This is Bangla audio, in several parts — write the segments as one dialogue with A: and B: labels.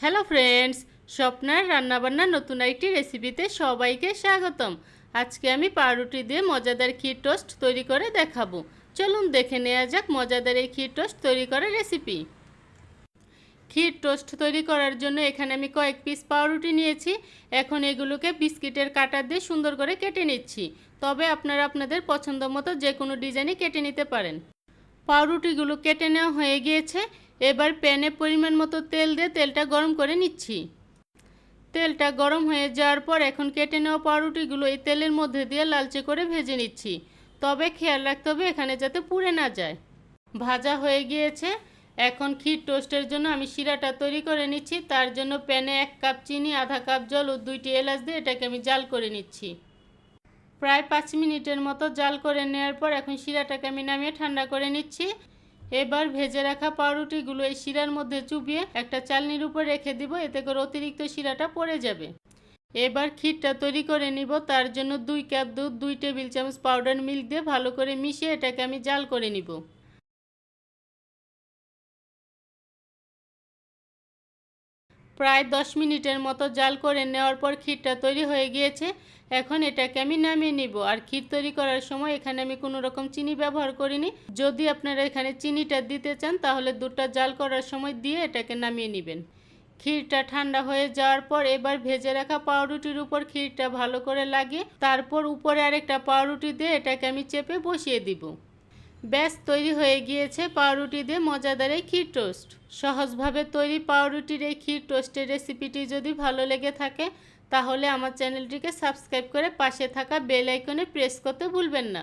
A: হ্যালো ফ্রেন্ডস, স্বপ্নার রান্নাবান্নার নতুন একটি রেসিপিতে সবাইকে স্বাগতম। আজকে আমি পাউরুটি দিয়ে মজাদার ক্ষীর টোস্ট তৈরি করে দেখাবো। চলুন দেখে নেওয়া যাক মজাদার এই ক্ষীর টোস্ট তৈরি করার রেসিপি। ক্ষীর টোস্ট তৈরি করার জন্য এখানে আমি কয়েক পিস পাউরুটি নিয়েছি। এখন এগুলোকে বিস্কিটের কাটা দিয়ে সুন্দর করে কেটে নিচ্ছি। তবে আপনারা আপনাদের পছন্দ মতো যে কোনো ডিজাইনে কেটে নিতে পারেন। পাউরুটিগুলো কেটে নেওয়া হয়ে গিয়েছে। এবার প্যানে পরিমাণ মতো তেল দিয়ে তেলটা গরম করে নিচ্ছি। তেলটা গরম হয়ে যাওয়ার পর এখন কেটে নেওয়া পাউরুটিগুলো এই তেলের মধ্যে দিয়ে লালচে করে ভেজে নিচ্ছি। তবে খেয়াল রাখতে হবে এখানে যাতে পুড়ে না যায়। ভাজা হয়ে গিয়েছে। এখন ক্ষীর টোস্টের জন্য আমি শিরাটা তৈরি করে নিচ্ছি। তার জন্য প্যানে এক কাপ চিনি, আধা কাপ জল ও দুইটি এলাচ দিয়ে এটাকে আমি জাল করে নিচ্ছি। প্রায় পাঁচ মিনিটের মতো জাল করে নেওয়ার পর এখন শিরাটাকে আমি নামিয়ে ঠান্ডা করে নিচ্ছি। এবার ভেজে রাখা পাউরুটিগুলো এই শিরার মধ্যে চুবিয়ে একটা চালনির উপর রেখে দিব, এতে করে অতিরিক্ত শিরাটা পড়ে যাবে। এবার ক্ষীরটা তৈরি করে নিব, তার জন্য দুই কাপ দুধ, দুই টেবিল চামচ পাউডার মিল্ক দিয়ে ভালো করে মিশিয়ে এটাকে আমি জাল করে নিব। প্রায় দশ মিনিটের মতো জাল করে নেওয়ার পর ক্ষীরটা তৈরি হয়ে গিয়েছে। এখন এটাকে আমি নামিয়ে নিব। আর ক্ষীর তৈরি করার সময় এখানে আমি কোনো রকম চিনি ব্যবহার করিনি। যদি আপনারা এখানে চিনিটা দিতে চান, তাহলে দুধটা জাল করার সময় দিয়ে এটাকে নামিয়ে নেবেন। ক্ষীরটা ঠান্ডা হয়ে যাওয়ার পর এবার ভেজে রাখা পাউরুটির উপর ক্ষীরটা ভালো করে লাগিয়ে, তারপর উপরে আরেকটা পাউরুটি দিয়ে এটাকে আমি চেপে বসিয়ে দিব। ব্যাস, তৈরি হয়ে গিয়েছে পাউরুটি দিয়ে মজাদার এই ক্ষীর টোস্ট। সহজভাবে তৈরি পাউরুটির এই ক্ষীর টোস্টের রেসিপিটি যদি ভালো লেগে থাকে, তাহলে আমার চ্যানেলটিকে সাবস্ক্রাইব করে পাশে থাকা বেল আইকনে প্রেস করতে ভুলবেন না।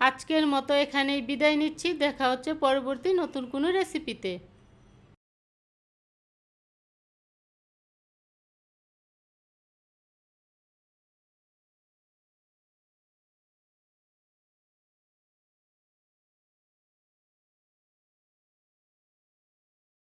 A: আজকের মতো এখানেই বিদায় নিচ্ছি। দেখা হচ্ছে পরবর্তী নতুন কোনো রেসিপিতে।